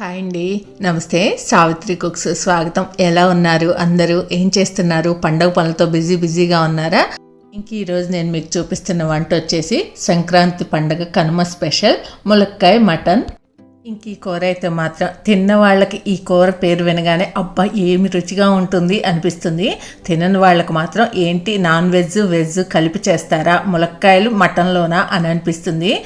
Hi అండి. నమస్తే. Savitri cooks స్వాగతం. ఎలా ఉన్నారు? అందరూ ఏం చేస్తున్నారు? పండగ పనులతో బిజీ బిజీగా ఉన్నారా? ఇంక ఈరోజు నేను మీకు చూపిస్తున్న వంట వచ్చేసి సంక్రాంతి పండగ కనుమ స్పెషల్ ములక్కాయ మటన్. ఇంక ఈ కూర అయితే మాత్రం తిన్న వాళ్ళకి ఈ కూర పేరు వినగానే అబ్బా ఏమి రుచిగా ఉంటుంది అనిపిస్తుంది. తినని వాళ్ళకి మాత్రం ఏంటి నాన్ వెజ్ వెజ్ కలిపి చేస్తారా? ములక్కాయలు మటన్లోనా అని అనిపిస్తుంది.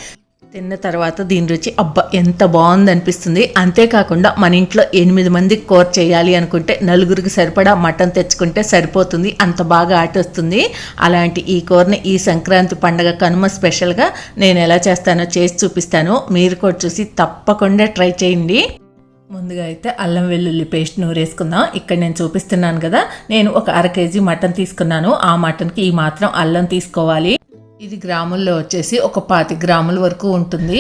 తిన్న తర్వాత దీని రుచి అబ్బా ఎంత బాగుంది అనిపిస్తుంది అంతేకాకుండా మన ఇంట్లో ఎనిమిది మంది కూర చేయాలి అనుకుంటే నలుగురికి సరిపడా మటన్ తెచ్చుకుంటే సరిపోతుంది. అంత బాగా ఆటొస్తుంది. అలాంటి ఈ కూరని ఈ సంక్రాంతి పండగ కనుమ స్పెషల్గా నేను ఎలా చేస్తానో చేసి చూపిస్తాను. మీరు కూడా చూసి తప్పకుండా ట్రై చేయండి. ముందుగా అయితే అల్లం వెల్లుల్లి పేస్ట్ నూరేసుకుందాం. ఇక్కడ నేను చూపిస్తున్నాను కదా నేను ఒక అర కేజీ మటన్ తీసుకున్నాను. ఆ మటన్కి ఈ మాత్రం అల్లం తీసుకోవాలి. ఇది గ్రాముల్లో వచ్చేసి ఒక పాతి గ్రాముల వరకు ఉంటుంది.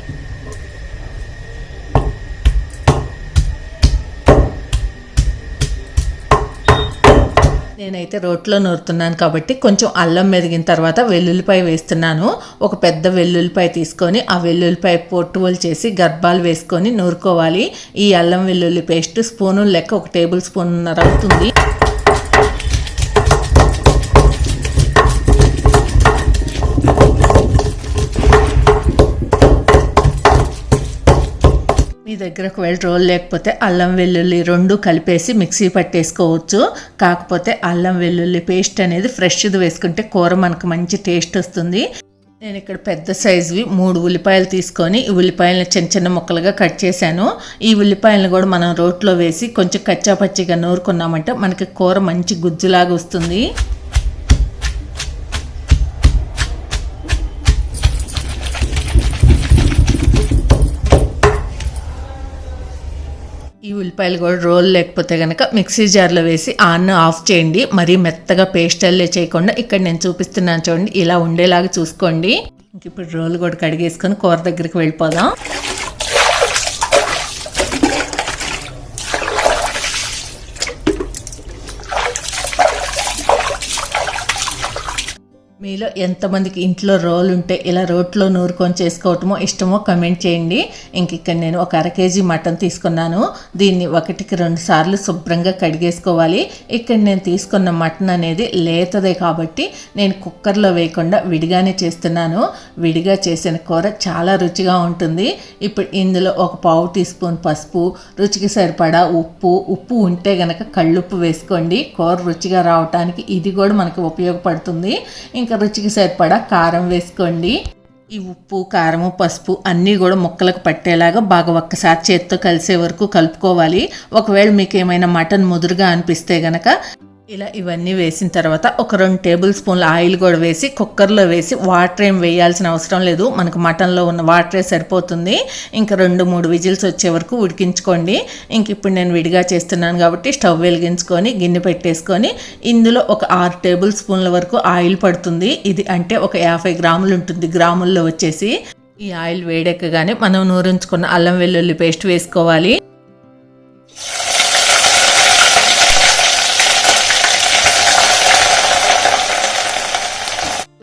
నేనైతే రోట్లో నూరుతున్నాను కాబట్టి కొంచెం అల్లం మెరిగిన తర్వాత వెల్లుల్లిపాయ వేస్తున్నాను. ఒక పెద్ద వెల్లుల్లిపాయ తీసుకొని ఆ వెల్లుల్లిపాయ పొట్టువలు చేసి గర్భాలు వేసుకొని నూరుకోవాలి. ఈ అల్లం వెల్లుల్లి పేస్ట్ స్పూను లెక్క ఒక టేబుల్ స్పూన్ అవుతుంది మీ దగ్గర ఒకవేళ రోల్ లేకపోతే అల్లం వెల్లుల్లి రెండు కలిపేసి మిక్సీ పట్టేసుకోవచ్చు. కాకపోతే అల్లం వెల్లుల్లి పేస్ట్ అనేది ఫ్రెష్ది వేసుకుంటే కూర మనకు మంచి టేస్ట్ వస్తుంది. నేను ఇక్కడ పెద్ద సైజువి మూడు ఉల్లిపాయలు తీసుకొని ఈ ఉల్లిపాయలను చిన్న చిన్న ముక్కలుగా కట్ చేశాను. ఈ ఉల్లిపాయలను కూడా మనం రోట్లో వేసి కొంచెం కచ్చాపచ్చిగా నూరుకున్నామంటే మనకి కూర మంచి గుజ్జులాగా వస్తుంది. ఉల్లిపాయలు కూడా రోల్ లేకపోతే కనుక మిక్సీ జార్లో వేసి ఆన్ ఆఫ్ చేయండి. మరీ మెత్తగా పేస్టల్లే చేయకుండా ఇక్కడ నేను చూపిస్తున్నాను చూడండి ఇలా ఉండేలాగా చూసుకోండి. ఇంక ఇప్పుడు రోల్ కూడా కడిగేసుకొని కూర దగ్గరికి వెళ్ళిపోదాం. మీలో ఎంతమందికి ఇంట్లో రోల్ ఉంటే ఇలా రోట్లో నూరుకొని చేసుకోవటమో ఇష్టమో కమెంట్ చేయండి. ఇంక ఇక్కడ నేను ఒక అర కేజీ మటన్ తీసుకున్నాను. దీన్ని ఒకటికి రెండు సార్లు శుభ్రంగా కడిగేసుకోవాలి. ఇక్కడ నేను తీసుకున్న మటన్ అనేది లేతదే కాబట్టి నేను కుక్కర్లో వేయకుండా విడిగానే చేస్తున్నాను. విడిగా చేసిన కూర చాలా రుచిగా ఉంటుంది. ఇప్పుడు ఇందులో ఒక పావు టీ స్పూన్ పసుపు రుచికి సరిపడా ఉప్పు. ఉప్పు ఉంటే గనక కళ్ళుప్పు వేసుకోండి. కూర రుచిగా రావటానికి ఇది కూడా మనకి ఉపయోగపడుతుంది. ఇంకా ఇంకా రుచికి సరిపడా? కారం వేసుకోండి. ఈ ఉప్పు కారము పసుపు అన్నీ కూడా ముక్కలకు పట్టేలాగా బాగా ఒక్కసారి చేత్తో కలిసే వరకు కలుపుకోవాలి. ఒకవేళ మీకు ఏమైనా మటన్ ముదురుగా అనిపిస్తే గనక ఇలా ఇవన్నీ వేసిన తర్వాత ఒక రెండు టేబుల్ స్పూన్ల ఆయిల్ కూడా వేసి కుక్కర్లో వేసి వాటర్ ఏం వేయాల్సిన అవసరం లేదు. మనకు మటన్లో ఉన్న వాటరే సరిపోతుంది. ఇంకా రెండు మూడు విజిల్స్ వచ్చే వరకు ఉడికించుకోండి. ఇంక ఇప్పుడు నేను విడిగా చేస్తున్నాను కాబట్టి స్టవ్ వెలిగించుకొని గిన్నె పెట్టేసుకొని ఇందులో ఒక ఆరు టేబుల్ స్పూన్ల వరకు ఆయిల్ పడుతుంది. ఇది అంటే ఒక యాభై గ్రాములు ఉంటుంది. గ్రాముల్లో వచ్చేసి ఈ ఆయిల్ వేడెక్కగానే మనం నూరించుకున్న అల్లం వెల్లుల్లి పేస్ట్ వేసుకోవాలి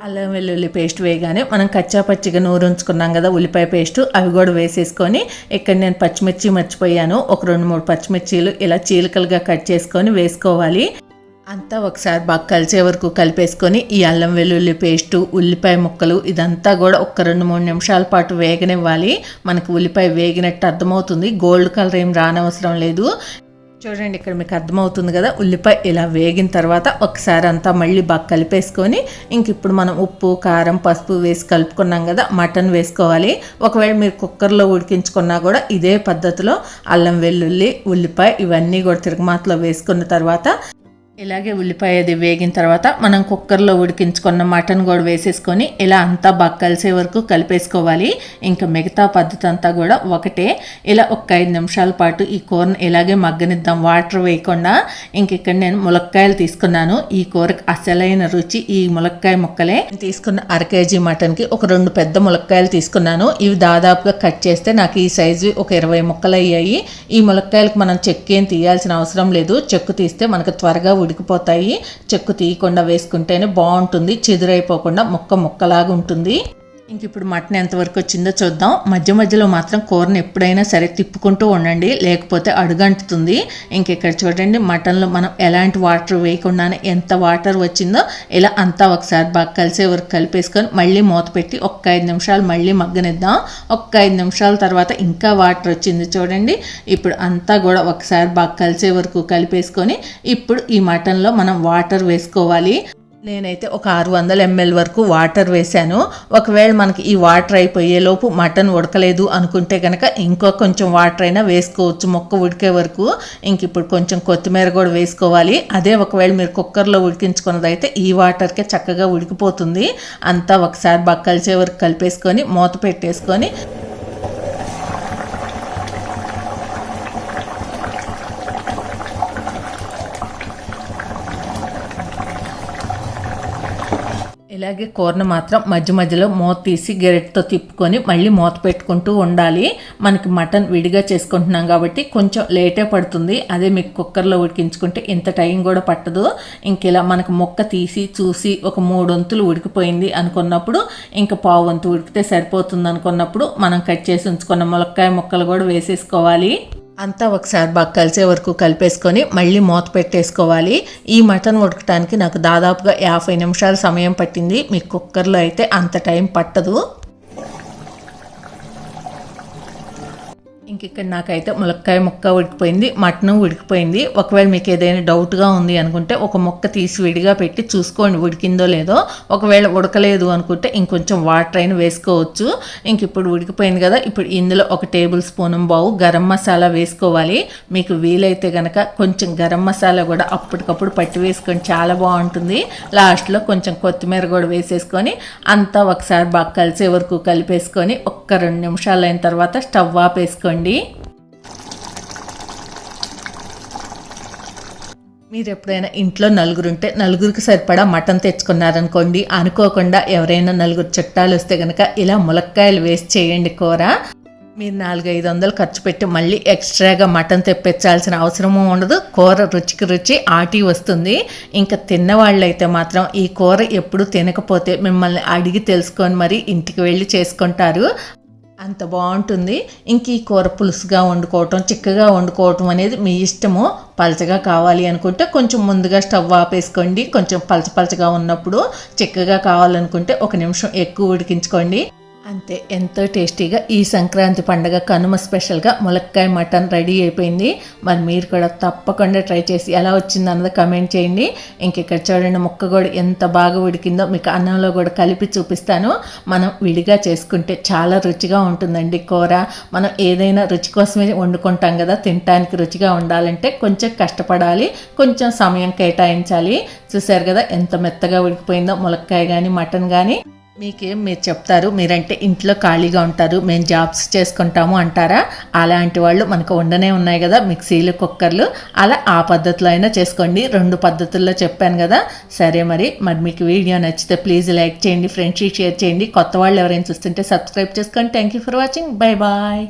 అల్లం వెల్లుల్లి పేస్ట్ వేయగానే మనం కచ్చా పచ్చిగా నూరుంచుకున్నాం కదా ఉల్లిపాయ పేస్ట్ అవి కూడా వేసేసుకొని ఇక్కడ నేను పచ్చిమిర్చి మర్చిపోయాను. ఒక రెండు మూడు పచ్చిమిర్చీలు ఇలా చీలికలుగా కట్ చేసుకొని వేసుకోవాలి. అంతా ఒకసారి బాగా కలిసే వరకు కలిపేసుకొని ఈ అల్లం వెల్లుల్లి పేస్టు ఉల్లిపాయ ముక్కలు ఇదంతా కూడా ఒక రెండు మూడు నిమిషాల పాటు వేగనివ్వాలి. మనకు ఉల్లిపాయ వేగినట్టు అర్థమవుతుంది. గోల్డ్ కలర్ ఏం రానవసరం లేదు. చూడండి ఇక్కడ మీకు అర్థమవుతుంది కదా ఉల్లిపాయ ఇలా వేగిన తర్వాత ఒకసారి అంతా మళ్ళీ బాగా కలిపేసుకొని ఇంక ఇప్పుడు మనం ఉప్పు కారం పసుపు వేసి కలుపుకున్నాం కదా మటన్ వేసుకోవాలి. ఒకవేళ మీరు కుక్కర్లో ఉడికించుకున్నా కూడా ఇదే పద్ధతిలో అల్లం వెల్లుల్లి ఉల్లిపాయ ఇవన్నీ కూడా తిరగమాతలో వేసుకున్న తర్వాత ఇలాగే ఉల్లిపాయ అది వేగిన తర్వాత మనం కుక్కర్లో ఉడికించుకున్న మటన్ కూడా వేసేసుకొని ఇలా అంతా బాగా కలిసే వరకు కలిపేసుకోవాలి. ఇంకా మిగతా పద్ధతి అంతా కూడా ఒకటే. ఇలా ఒక ఐదు నిమిషాల పాటు ఈ కూరను ఇలాగే మగ్గనిద్దాం. వాటర్ వేయకుండా ఇంక ఇక్కడ నేను ములక్కాయలు తీసుకున్నాను. ఈ కూరకు అసలైన రుచి ఈ ములక్కాయ ముక్కలే. తీసుకున్న అర కేజీ మటన్కి ఒక రెండు పెద్ద ములక్కాయలు తీసుకున్నాను. ఇవి దాదాపుగా కట్ చేస్తే నాకు ఈ సైజు ఒక ఇరవై ముక్కలు అయ్యాయి ఈ ములక్కాయలకు మనం చెక్కేం ఏం తీయాల్సిన అవసరం లేదు. చెక్కు తీస్తే మనకు త్వరగా ఉడికిపోతాయి. చెక్కు తీయకుండా వేసుకుంటేనే బాగుంటుంది. చెదురైపోకుండా ముక్క ముక్కలాగా ఉంటుంది. ఇంక ఇప్పుడు మటన్ ఎంతవరకు వచ్చిందో చూద్దాం. మధ్య మధ్యలో మాత్రం కూరని ఎప్పుడైనా సరే తిప్పుకుంటూ ఉండండి లేకపోతే అడుగంటుతుంది. ఇంక ఇక్కడ చూడండి మటన్లో మనం ఎలాంటి వాటర్ వేయకుండానే ఎంత వాటర్ వచ్చిందో ఇలా అంతా ఒకసారి బాగా కలిసే వరకు కలిపేసుకొని మళ్ళీ మూత పెట్టి ఒక్క ఐదు నిమిషాలు మళ్ళీ మగ్గనిద్దాం. ఒక్క ఐదు నిమిషాల తర్వాత ఇంకా వాటర్ వచ్చింది చూడండి. ఇప్పుడు అంతా కూడా ఒకసారి బాగా కలిసే వరకు కలిపేసుకొని ఇప్పుడు ఈ మటన్లో మనం వాటర్ వేసుకోవాలి. నేనైతే ఒక ఆరు వందల ఎంఎల్ వరకు వాటర్ వేశాను. ఒకవేళ మనకి ఈ వాటర్ అయిపోయేలోపు మటన్ ఉడకలేదు అనుకుంటే కనుక ఇంకో కొంచెం వాటర్ అయినా వేసుకోవచ్చు మొక్క ఉడికే వరకు. ఇంక ఇప్పుడు కొంచెం కొత్తిమీర కూడా వేసుకోవాలి. అదే ఒకవేళ మీరు కుక్కర్లో ఉడికించుకున్నదైతే ఈ వాటర్కే చక్కగా ఉడికిపోతుంది. అంతా ఒకసారి బాగా కలిసే వరకు కలిపేసుకొని మూత పెట్టేసుకొని ఇలాగే కూరను మాత్రం మధ్య మధ్యలో మూత తీసి గెరెట్తో తిప్పుకొని మళ్ళీ మూత పెట్టుకుంటూ ఉండాలి. మనకి మటన్ విడిగా చేసుకుంటున్నాం కాబట్టి కొంచెం లేటే పడుతుంది. అదే మీకు కుక్కర్లో ఉడికించుకుంటే ఇంత టైం కూడా పట్టదు. ఇంక ఇలా మనకు మొక్క తీసి చూసి ఒక మూడొంతులు ఉడికిపోయింది అనుకున్నప్పుడు ఇంకా పావు వంతు ఉడికితే సరిపోతుంది అనుకున్నప్పుడు మనం కట్ చేసి ఉంచుకున్న ములక్కాయ ముక్కలు కూడా వేసేసుకోవాలి. అంతా ఒకసారి బాగా కలిసే వరకు కలిపేసుకొని మళ్ళీ మూత పెట్టేసుకోవాలి. ఈ మటన్ ఉడకటానికి నాకు దాదాపుగా యాభై నిమిషాల సమయం పట్టింది. మీ కుక్కర్లో అయితే అంత టైం పట్టదు. ఇంక ఇక్కడ నాకైతే ములక్కాయ ముక్క ఉడికిపోయింది మటన్ ఉడికిపోయింది. ఒకవేళ మీకు ఏదైనా డౌట్గా ఉంది అనుకుంటే ఒక ముక్క తీసి విడిగా పెట్టి చూసుకోండి ఉడికిందో లేదో. ఒకవేళ ఉడకలేదు అనుకుంటే ఇంకొంచెం వాటర్ అయినా వేసుకోవచ్చు. ఇంక ఇప్పుడు ఉడికిపోయింది కదా ఇప్పుడు ఇందులో ఒక టేబుల్ స్పూన్ బావు గరం మసాలా వేసుకోవాలి. మీకు వీలైతే కనుక కొంచెం గరం మసాలా కూడా అప్పటికప్పుడు పట్టి వేసుకొని చాలా బాగుంటుంది. లాస్ట్లో కొంచెం కొత్తిమీర కూడా వేసేసుకొని అంతా ఒకసారి బాగా కలిసే వరకు కలిపేసుకొని ఒక్క రెండు నిమిషాలు అయిన తర్వాత స్టవ్ ఆపేసుకోండి. మీరు ఎప్పుడైనా ఇంట్లో నలుగురు ఉంటే నలుగురికి సరిపడా మటన్ తెచ్చుకున్నారనుకోండి అనుకోకుండా ఎవరైనా నలుగురు చుట్టాలు వస్తే కనుక ఇలా ములక్కాయలు వేస్ట్ చేయండి కూర. మీరు నాలుగు ఐదు వందలు ఖర్చు పెట్టి మళ్ళీ ఎక్స్ట్రాగా మటన్ తెప్పించాల్సిన అవసరము ఉండదు. కూర రుచికి రుచి ఆటి వస్తుంది. ఇంకా తిన్నవాళ్ళైతే మాత్రం ఈ కూర ఎప్పుడు తినకపోతే మిమ్మల్ని అడిగి తెలుసుకొని మరి ఇంటికి వెళ్ళి చేసుకుంటారు. అంత బాగుంటుంది. ఇంక ఈ కూర పులుసుగా వండుకోవటం చిక్కగా వండుకోవటం అనేది మీ ఇష్టము. పలచగా కావాలి అనుకుంటే కొంచెం ముందుగా స్టవ్ ఆపేసుకోండి. కొంచెం పలచ పలచగా ఉన్నప్పుడు చిక్కగా కావాలనుకుంటే ఒక నిమిషం ఎక్కువ ఉడికించుకోండి. అంతే ఎంతో టేస్టీగా ఈ సంక్రాంతి పండగ కనుమ స్పెషల్గా ములక్కాయ మటన్ రెడీ అయిపోయింది. మరి మీరు కూడా తప్పకుండా ట్రై చేసి ఎలా వచ్చింది అన్నది కమెంట్ చేయండి. ఇంక ఇక్కడ చూడండి ముక్క కూడా ఎంత బాగా ఉడికిందో మీకు అన్నంలో కూడా కలిపి చూపిస్తాను. మనం విడిగా చేసుకుంటే చాలా రుచిగా ఉంటుందండి కూర. మనం ఏదైనా రుచి కోసమే వండుకుంటాం కదా తినటానికి రుచిగా ఉండాలంటే కొంచెం కష్టపడాలి కొంచెం సమయం కేటాయించాలి. చూసారు కదా ఎంత మెత్తగా ఉడికిపోయిందో ములక్కాయ కానీ మటన్ కానీ మీకేం మీరు చెప్తారు? మీరంటే ఇంట్లో ఖాళీగా ఉంటారు మేము జాబ్స్ చేసుకుంటాము అంటారా? అలాంటి వాళ్ళు మనకు ఉండనే ఉన్నాయి కదా మిక్సీలు కుక్కర్లు. అలా ఆ పద్ధతిలో అయినా చేసుకోండి. రెండు పద్ధతుల్లో చెప్పాను కదా. సరే మరి మరి మీకు వీడియో నచ్చితే ప్లీజ్ లైక్ చేయండి ఫ్రెండ్షిప్ షేర్ చేయండి. కొత్త వాళ్ళు ఎవరైనా చూస్తుంటే సబ్స్క్రైబ్ చేసుకోండి thank you for watching. Bye bye.